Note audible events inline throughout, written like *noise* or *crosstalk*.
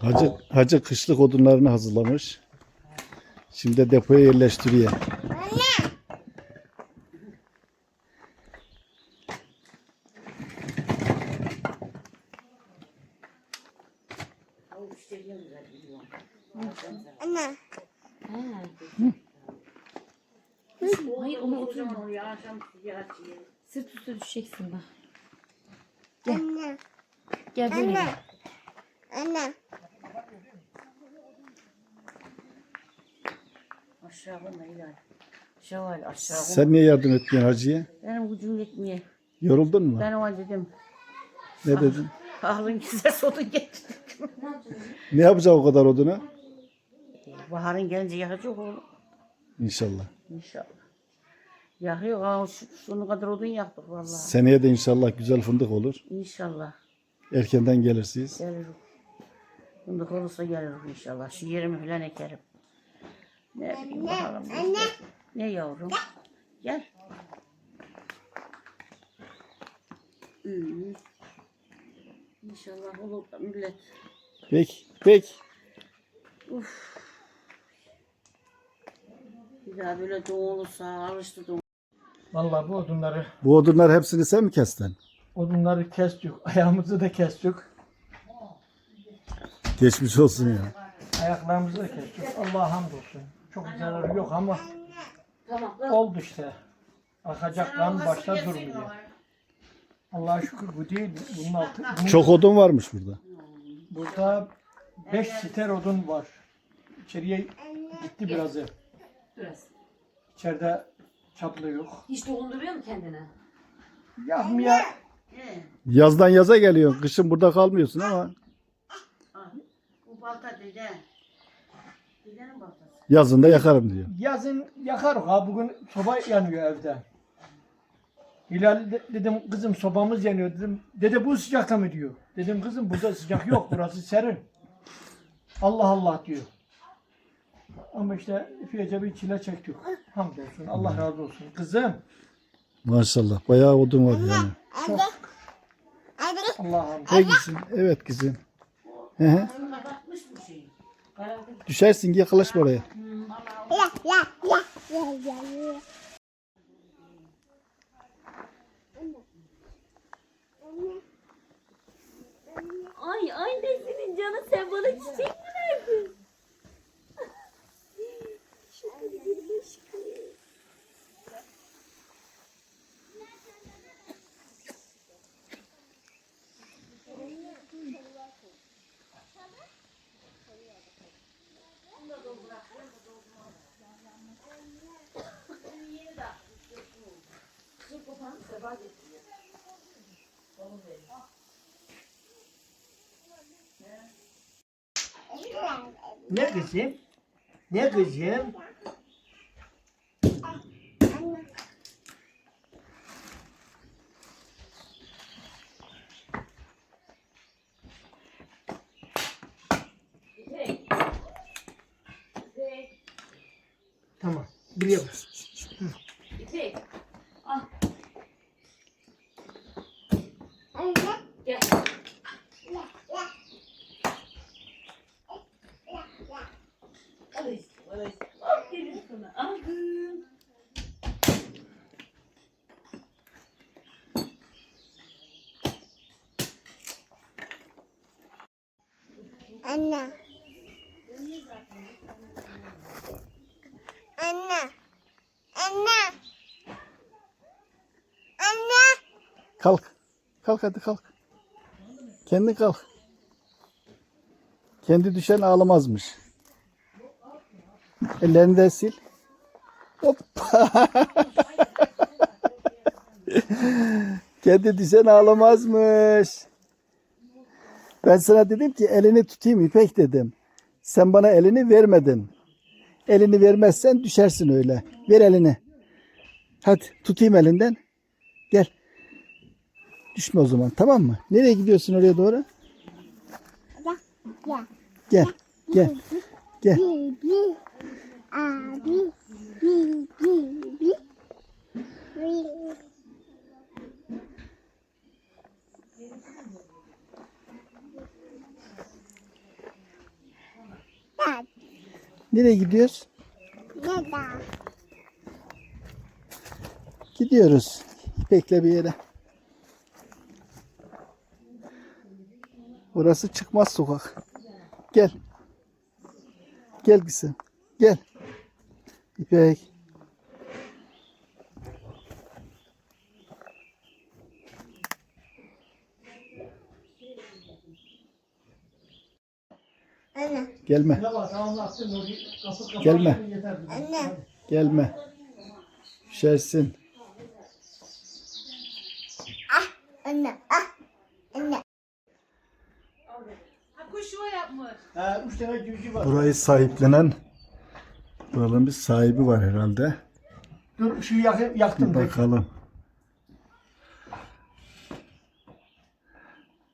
Hacı, hacı kışlık odunlarını hazırlamış. Şimdi de depoya yerleştiriyor. Anne. Hayır onu oturma. Sırt üstü düşeceksin bak. Anne. Gel böyle. Anne. Anne. Aşağı olma Hilal. Şevval aşağı olma. Sen niye yardım etmiyorsun hacıya? Benim gücüm yetmiyor. Yoruldun mu? Ben ona dedim. Ne dedin? Aklın güzel sodu geçti. Ne yapacak o kadar odunu? Baharın gelince yakacak oğlum. İnşallah. İnşallah. Yakıyor. Şu, şunun kadar odun yaktık vallahi. Seneye de inşallah güzel fındık olur. İnşallah. Erkenden gelirsiniz. Gelirim. Fındık olursa gelirim inşallah. Şu yerimi falan ekerim. Ne bileyim bakalım. Anne. Ne yavrum? Gel. Hmm. İnşallah olur da millet. Peki, peki. Bir daha böyle doğum olursa alıştı doğum. Vallahi bu odunları Bu odunlar hepsini sen mi kestin? odunları kestik. Ayağımızı da kestik. Geçmiş olsun ya. Ayaklarımızı da kestik. Allah'a hamdolsun. Çok zararı yok ama Tamam. oldu işte. Akacak kan başta durmuyor. Allah'a şükür bu değil. Bunun altı. bunun- Çok odun varmış burada. Burada 5 siter odun var. İçeriye gitti birazı. Biraz. İçeride çaplı yok. Hiç dokunduruyor mu kendine? Yakmaya He. Yazdan yaza geliyorsun. Kışın burada kalmıyorsun ama balta dede. Dedenin baltası. yazında yakarım diyor. yazın yakarız ha. Bugün soba yanıyor evde. Hilal de- dedim kızım sobamız yanıyor dedim. Dede bu sıcakta mı diyor. Dedim kızım burada sıcak yok burası serin. Allah Allah diyor. Ama işte epeyce bir çile çektik. Hamdolsun Allah razı olsun. Kızım Maşallah. Bayağı odun var yani. Anne. Anne. Allah hamdolsun. Hey. Evet kızım. Hı hı. Bu şeyi. Karanlık. Düşersin yaklaşma oraya. Ya ya ya ya ya ya. Ay annesinin canı sen bana çiçek Ne kızım? Ne kızım? Bak. İpek. Ah Anne. gel. Alayım. Alayım. Aferin sana. Aldım. Anne. Anne. Anne. Anne. Kalk. Kalk hadi kalk. Kendi kalk. Kendi düşen ağlamazmış. Ellerini de sil. Hoppa. *laughs* Kendi düşen ağlamazmış. Ben sana dedim ki elini tutayım İpek dedim. Sen bana elini vermedin. Elini vermezsen düşersin öyle. Ver elini. Hadi tutayım elinden. Gel. Düşme o zaman tamam mı? Nereye gidiyorsun oraya doğru? Gel. Gel. Gel. Bi. Nereye gidiyoruz? Ne daha? Gidiyoruz. İpek'le bir yere. Burası çıkmaz sokak. Gel. Gel kızım. Gel. İpek. Anne. Gelme. Gelme. Anne. Gelme. Düşersin. Anne. Ah. Anne. He, üç tane civciv var. Burayı sahiplenen buranın bir sahibi var herhalde. Dur şu yak yaktım. Bir bakalım.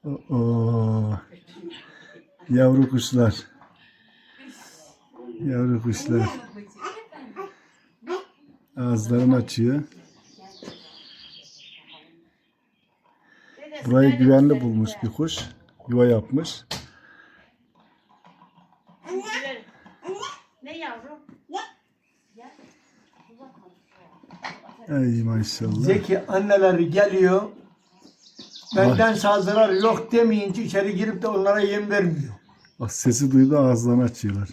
Oo. Yavru kuşlar. Yavru kuşlar. Ağızlarını açıyor. Burayı güvenli bulmuş bir kuş. Yuva yapmış. Ne yavrum? Ey maşallah. Zeki anneleri geliyor. Benden sağ zarar yok demeyince içeri girip de onlara yem vermiyor. Bak sesi duydu ağızlarını açıyorlar.